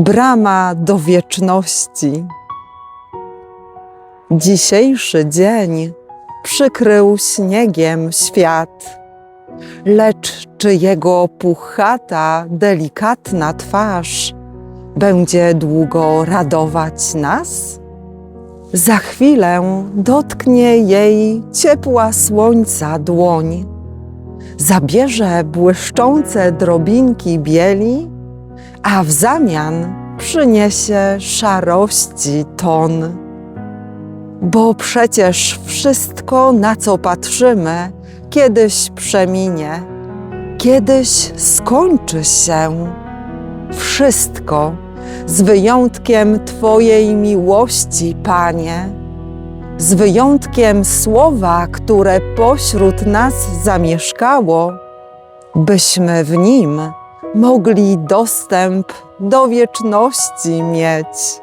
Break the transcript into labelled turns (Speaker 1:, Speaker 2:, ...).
Speaker 1: brama do wieczności. Dzisiejszy dzień przykrył śniegiem świat, lecz czy jego puchata, delikatna twarz będzie długo radować nas? Za chwilę dotknie jej ciepła słońca dłoń, zabierze błyszczące drobinki bieli, a w zamian przyniesie szarości ton. Bo przecież wszystko, na co patrzymy, kiedyś przeminie, kiedyś skończy się. Wszystko, z wyjątkiem Twojej miłości, Panie, z wyjątkiem słowa, które pośród nas zamieszkało, byśmy w nim mogli dostęp do wieczności mieć.